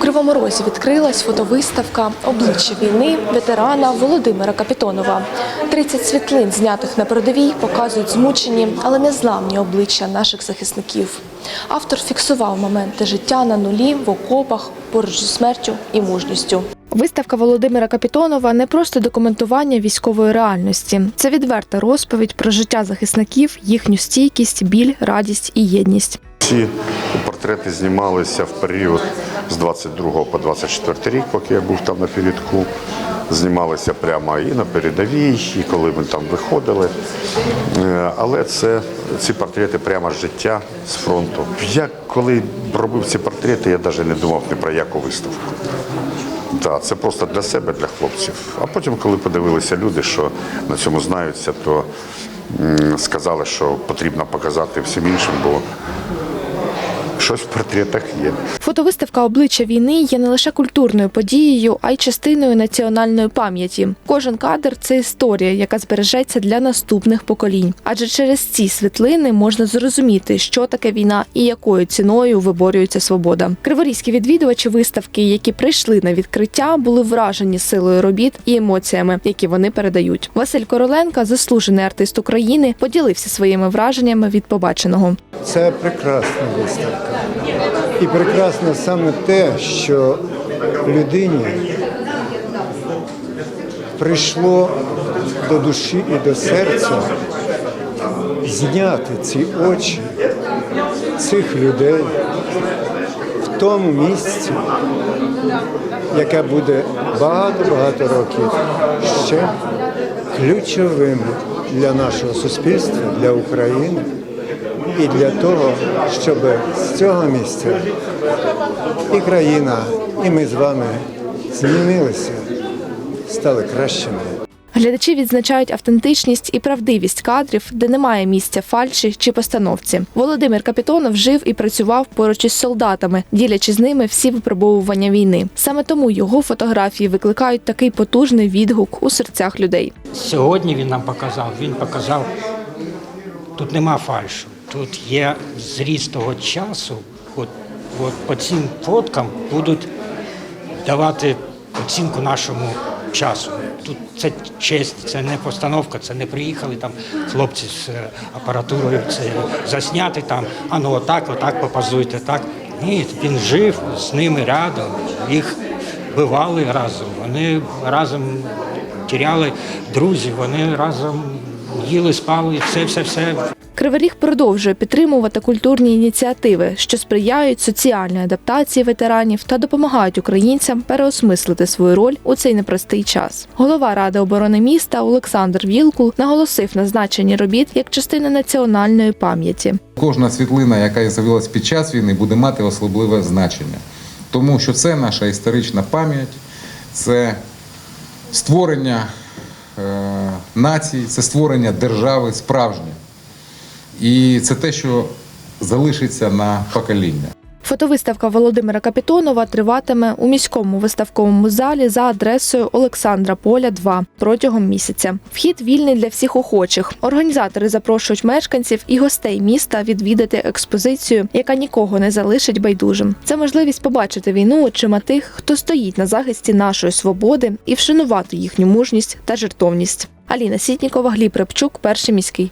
Кривому Розі відкрилась фотовиставка обличчя війни ветерана Володимира Капітонова. 30 світлин, знятих на передовій, показують змучені, але незламні обличчя наших захисників. Автор фіксував моменти життя на нулі в окопах поруч зі смертю і мужністю. Виставка Володимира Капітонова не просто документування військової реальності, це відверта розповідь про життя захисників, їхню стійкість, біль, радість і єдність. Ці портрети знімалися в період з 22 по 24 рік, поки я був там на передку. Знімалися прямо і на передовій, і коли ми там виходили. Е, Але це ці портрети прямо з життя з фронту. Я коли робив ці портрети, я навіть не думав ні про яку виставку. Так, це просто для себе, для хлопців. А потім, коли подивилися люди, що на цьому знаються, то сказали, що потрібно показати всім іншим, бо щось в портретах є. Фотовиставка обличчя війни є не лише культурною подією, а й частиною національної пам'яті. Кожен кадр це історія, яка збережеться для наступних поколінь. Адже через ці світлини можна зрозуміти, що таке війна і якою ціною виборюється свобода. Криворізькі відвідувачі виставки, які прийшли на відкриття, були вражені силою робіт і емоціями, які вони передають. Василь Короленко, заслужений артист України, поділився своїми враженнями від побаченого. Це прекрасна виставка. І прекрасно саме те, що людині прийшло до душі і до серця зняти ці очі цих людей в тому місці, яке буде багато-багато років ще ключовим для нашого суспільства, для України і для того, щоб з цього місця і країна, і ми з вами змінилися, стали кращими. Глядачі відзначають автентичність і правдивість кадрів, де немає місця фальші чи постановці. Володимир Капітонов жив і працював поруч із солдатами, ділячи з ними всі випробовування війни. Саме тому його фотографії викликають такий потужний відгук у серцях людей. Сьогодні він нам показав, він показав, тут нема фальшу, тут є зріст того часу. От, от по цим фоткам будуть давати оцінку нашому часу. Тут це честь, це не постановка, це не приїхали там хлопці з е, апаратурою, це засняти там, а ну отак, отак попазуйте, так. Ні, він жив з ними рядом, їх бивали разом, вони разом тіряли друзів, вони разом їли, спали, все, все, все. Кривий продовжує підтримувати культурні ініціативи, що сприяють соціальній адаптації ветеранів та допомагають українцям переосмислити свою роль у цей непростий час. Голова ради оборони міста Олександр Вілкул наголосив на значенні робіт як частини національної пам'яті. Кожна світлина, яка з'явилась під час війни, буде мати особливе значення, тому що це наша історична пам'ять, це створення е, нації, це створення держави справжньої. І це те, що залишиться на покоління. Фотовиставка Володимира Капітонова триватиме у міському виставковому залі за адресою Олександра Поля 2 протягом місяця. Вхід вільний для всіх охочих. Організатори запрошують мешканців і гостей міста відвідати експозицію, яка нікого не залишить байдужим. Це можливість побачити війну очима тих, хто стоїть на захисті нашої свободи і вшанувати їхню мужність та жертовність. Аліна Сітнікова, Гліб Репчук, перший міський.